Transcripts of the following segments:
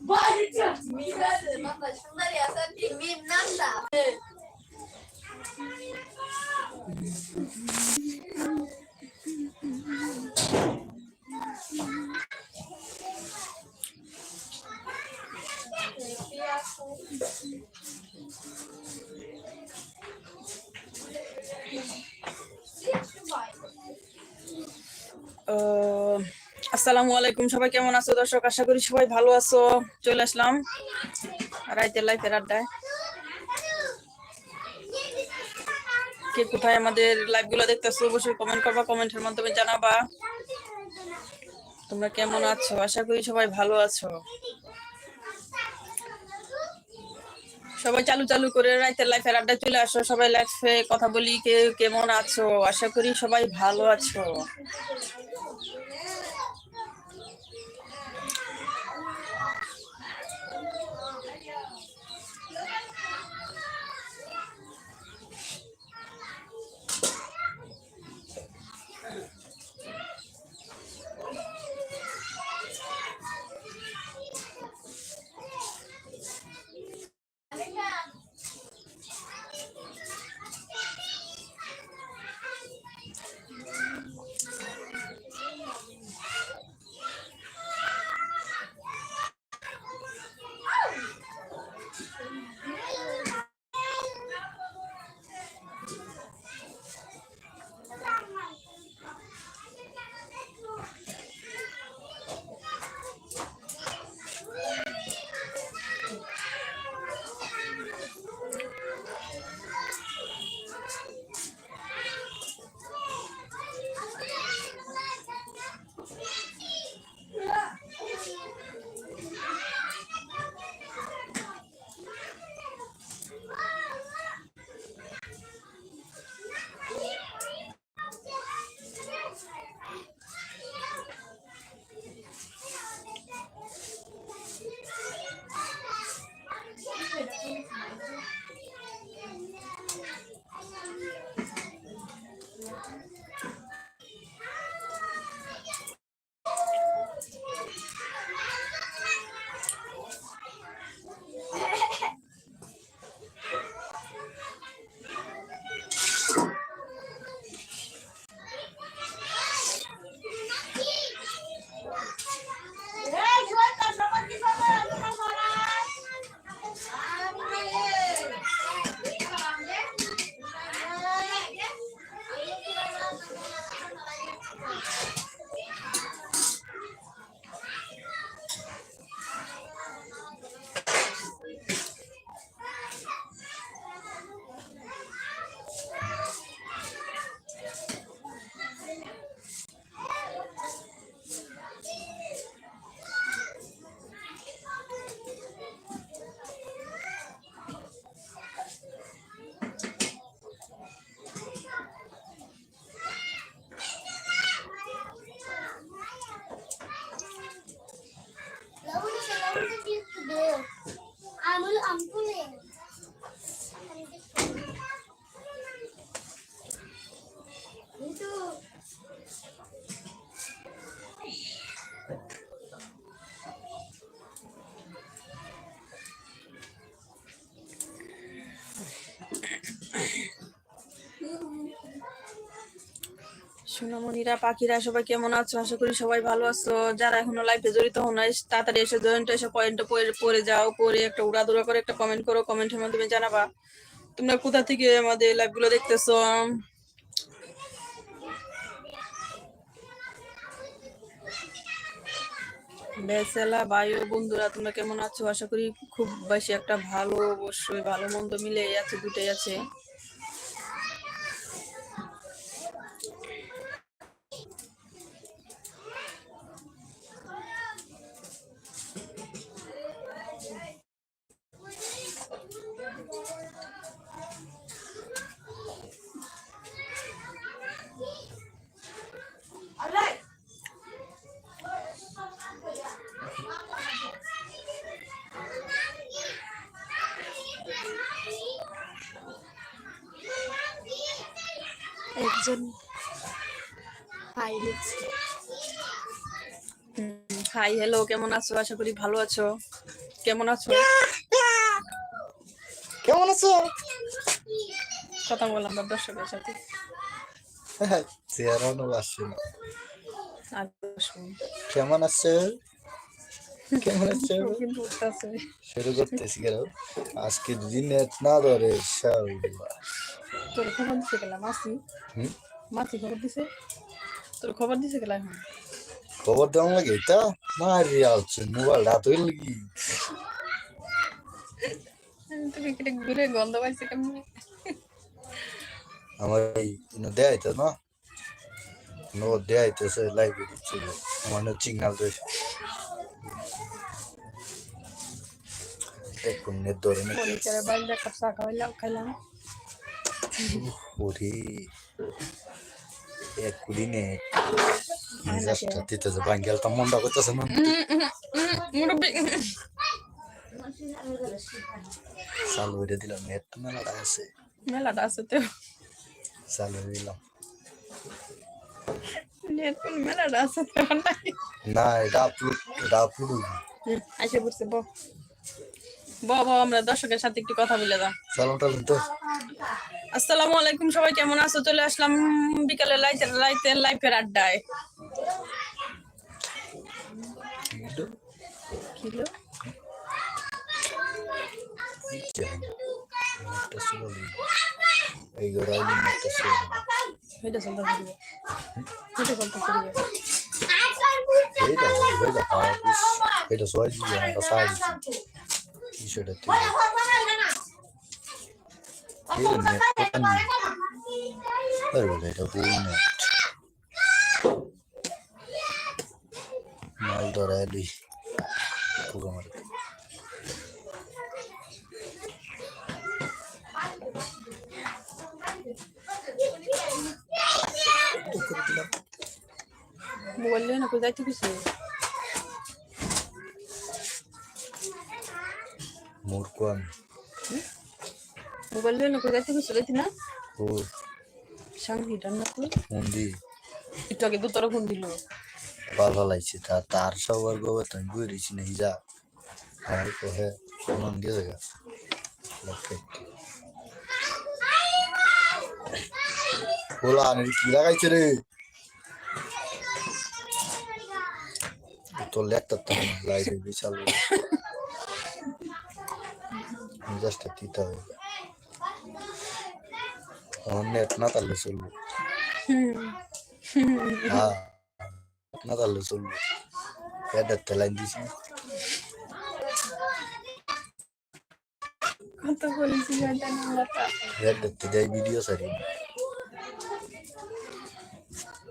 Bağıracağım. Mimler dedim. Hatta şunları yazan bir mimler de. আসসালামু আলাইকুম। সবাই কেমন আছো? দর্শক, আশা করি সবাই ভালো আছো। চলে আসলাম রাইতের লাইফের আড্ডায়। কে কোথায় আমাদের লাইভগুলো দেখতেছো? অবশ্যই কমেন্ট করবা কমেন্টের মাধ্যমে জানাবা। তোমরা কেমন আছো? আশা করি সবাই ভালো আছো। সবাই চালু চালু করে রাইতের লাইফের আড্ডা চলে আসো। সবাই লাইফে কথা বলি, কে কেমন আছো? আশা করি সবাই ভালো আছো। সোনামণিরা, পাখিরা, সবাই কেমন আছো? আশা করি সবাই ভালো আছো। যারা এখনও লাইফে জড়িত হন নাই, তাড়াতাড়ি এসে জয়েন্ট এসে পয়েন্টে পড়ে যাও পরে একটা উড়াদুরা করে, একটা কমেন্ট করো কমেন্টের মাধ্যমে জানাবা। তোমরা কোথা থেকে আমাদের লাইভগুলো দেখতেছো? বেসেলা, বায়ু, বন্ধুরা, তোমরা কেমন আছো? আশা করি খুব বেশি একটা ভালো, অবশ্যই ভালো, মন্দ মিলে আছে, দুটাই আছে। একজন হাই লিখছে। হাই হ্যালো কেমন আছো? আশা করি ভালো আছো। কেমন আছো? কেমন আছো? কথা বললাম না দর্শকের সাথে আসছে না। কেমন আছে? কেমন আছে? শুরু করতেছি কেন? আজকে দিনে না ধরে। তোর খবর দিছে গেলাম মাসি? মাসি খবর দিছে? তোর খবর দিছে গেলাম এখন? খবর দেওয়া লাগে এটা মারি আসছে মোবাইল রাত হইল কি তুমি কেটে ঘুরে গন্ধ পাইছে কেমন? আমার এই দেয় তো না? নো দেয় তো সে লাইব্রেরি ছিল আমার না সিগনাল তো দেখুন নেট ধরে না পরিচারে বাইরে খাইলাম। ওরে। এক দিনে মেজাজটা দিতেছে বাঙ্গালটা মনটা করতেছে না। চালু করে দিলাম নেট মেলাটা আছে। মেলাটা আছে তো। চালু দিলাম। নেট কোন মেলাটা আছে তো না এটা আপলোড এটা আপলোড আইসে পড়ছে ব। ব ব আমরা দর্শকের সাথে একটু কথা বলে দাও তো আসসালামু আলাইকুম সবাই কেমন আছো চলে আসলাম বিকালে লাইটের লাইটের লাইফের আড্ডায় এটা সবাই দিয়ে আমরা সাইড টি শার্ট আছে এই নেট কোথায় আরে বলে এটা বই নেট মাল ধরাইলি পুরো মার মোবাইল নিয়ে না কই যাইতে কিছু মূর্খ আমি মোবাইল কই যাইতে কিছু যাইতি না ও সাংহি রান্না কই মন্দি একটু আগে দুতর ফোন দিল ভালো লাগছে তার তার সবার গোবে তুমি বুঝেছি না যা আমার কহে মন দিয়ে দেখা বলা আনে কি লাগাইছে রে তোর ল্যাপটপ তো লাইটে বিশাল মেজাজটা দিতে হবে আমার নেট না তাহলে চলবে হ্যাঁ না তাহলে চলবে প্যাডের তেলাইন দিছি কত বলেছি জানি আমরা তা প্যাডের তে যাই ভিডিও সারি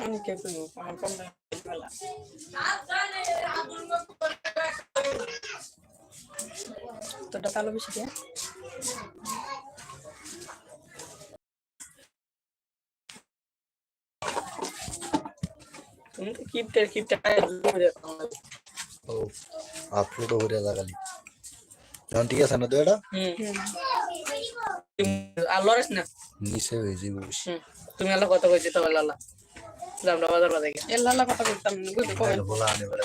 আমি কে করব আমার কম মেলা তালো বেশি কে তুমি তো কিপটে কিপটে ও আপলোড করে লাগালি এখন ঠিক আছে না তো এটা আর লড়াইস না? নিচে হয়ে যাবে তুমি আল্লাহ কথা কইছি তো লালা। আমরা বাজার বাজার এর লালা কথা বলতাম বুঝতে কমেন বলা আনে বলে।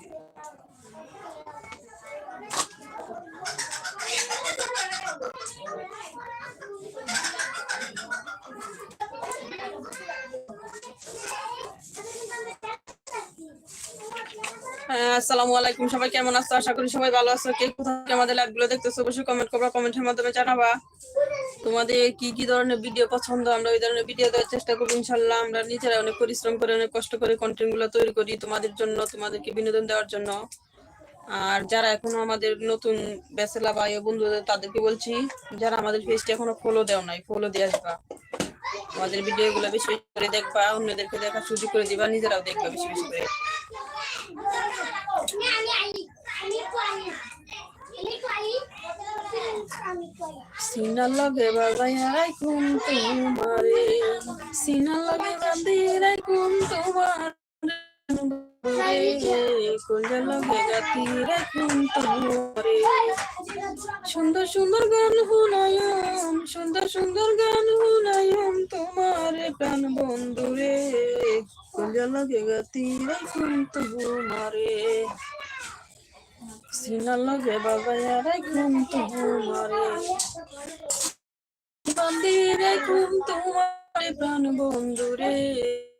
আসসালামু আলাইকুম। সবাই কেমন আছো? আশা করি সবাই ভালো আছো। কে কোথা থেকে আমাদের লাইভগুলো দেখতেছো, অবশ্যই কমেন্ট করবা কমেন্টের মাধ্যমে জানাবা। তোমাদের কি কি ধরনের ভিডিও পছন্দ আমরা ওই ধরনের ভিডিও দেওয়ার চেষ্টা করব ইনশাল্লাহ আমরা নিজেরা অনেক পরিশ্রম করে অনেক কষ্ট করে কন্টেন্টগুলো তৈরি করি তোমাদের জন্য তোমাদেরকে বিনোদন দেওয়ার জন্য আর যারা এখনও আমাদের নতুন বেসেলা বা বন্ধুদের তাদেরকে বলছি যারা আমাদের পেজটা এখনও ফলো দেও নাই ফলো দিয়ে আসবা আমাদের ভিডিওগুলো বেশি বেশি করে দেখবা অন্যদেরকে দেখার সুযোগ করে দিবা নিজেরাও দেখবা বেশি বেশি করে সিনা লগে বাজাইয়া রাখুন তোমারে? সিনা লগে বাঁধিয়ে রাখুন তোমার? কলজা লগে গাতি রাখুন তোমারে? সুন্দর সুন্দর গান হুনায়ম সুন্দর সুন্দর গান হুনায়ম তোমার প্রাণ বন্ধুরে। কলজা লগে গাতি রাখুন তোমারে? সিনা লগে বাজাইয়া রাখুন তোমারে মন্দিরে ঘুম তোমারে প্রাণ বন্ধুরে। লগে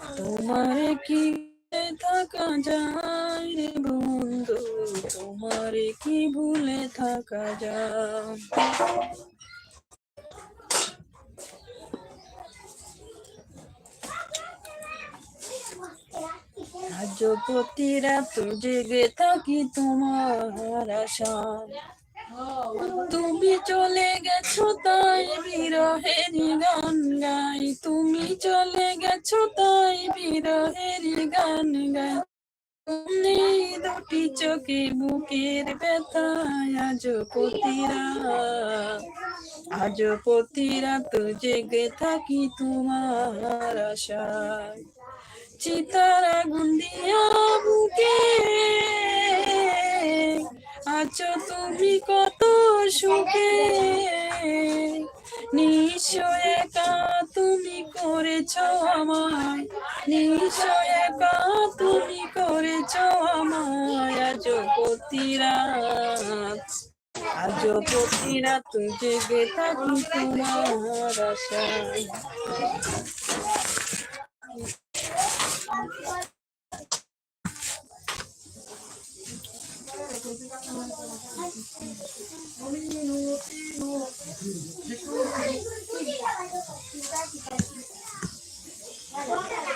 তোমারে কি থাকা যায় রে বন্ধু? তোমারে কি ভুলে থাকা যায়? আজ প্রতি রাত জেগে থাকি তোমার আশায়। তুমি চলে গেছো তাই বিরহের গান গাই। তুমি চলে গেছো তাই বিরহের গান গাই। তুমি দুটি চোখে বুকের ব্যথায় আজ প্রতিরা আজ প্রতিরা তো জেগে থাকি তোমার আশায়। চিতার আগুন দিয়া বুকে আছো তুমি কত সুখে? নিশ্চয় একা তুমি করেছ আমায়। নিশ্চয় একা তুমি করেছ আমায়। আজ প্রতিরাত আজ প্রতিরাত জেগে থাকি তোমার আশায়। Thank you.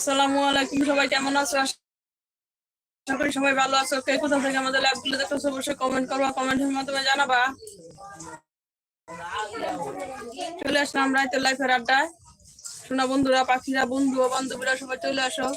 আসসালামু আলাইকুম, সবাই কেমন আছো? আশা সবাই ভালো আছো। কে কোথা থেকে আমাদের লাইভগুলো দেখতেছো, অবশ্যই কমেন্ট করবা কমেন্টের মাধ্যমে জানাবা। চলে আসলাম রাতের লাইফের আড্ডায়। শোনা বন্ধুরা, পাখিরা, বন্ধু ও বান্ধবীরা, সবাই চলে আসো।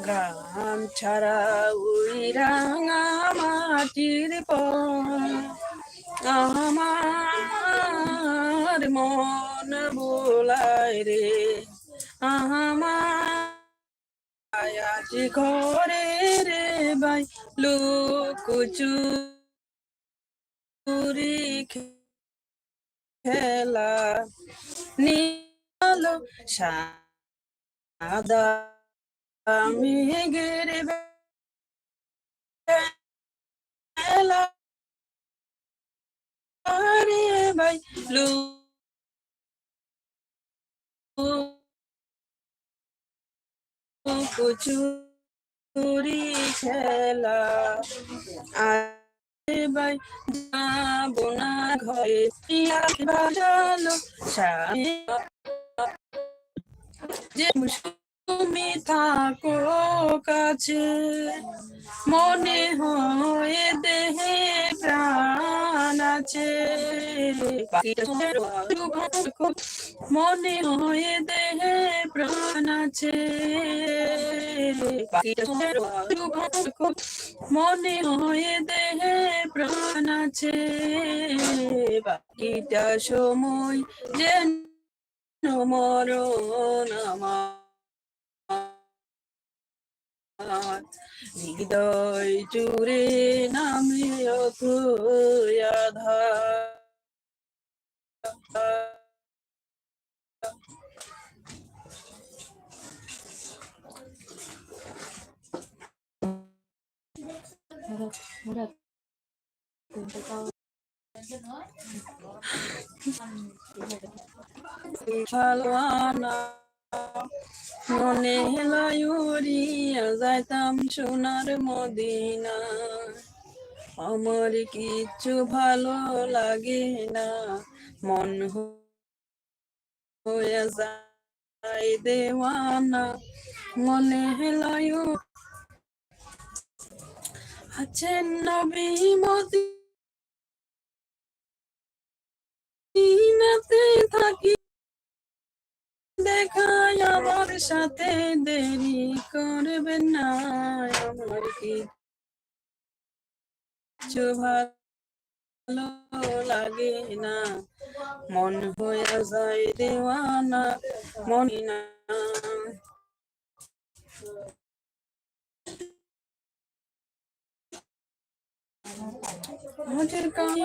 গ্রাম ছাড়া ওই মাটির পর আমার মন বোলায় রে। আমার আজ ঘরে রে ভাই, লোক চুরি খেলা। নিলো, সাদা মেঘের বেলা। রে ভাই লু খেলা। যাব না ঘরে যে তুমি থাকো কাছে মনে হয় দেহে প্রাণ। সুন্দর মনে হয় দেহে প্রাণ আছে। মনে হয় দেহে প্রাণ আছে। বাকিটা সময় যেন মরণ আমার হৃদয় জুড়ে নামে অথই আধার ভালোয়ানা মনে হেলায়ুরিয়া যাইতাম সোনার মদিনা। আমার কিচ্ছু ভালো লাগে না, মন হয়ে যায় দেওয়ানা। মনে হেলায়ু আছেন নবী মদিনাতে থাকি। দেখায় আমার সাথে দেরি করবেন না আমার কি ভালো লাগে না মন হয়ে যায় দেওয়ানা মনি না আমাদের কাছে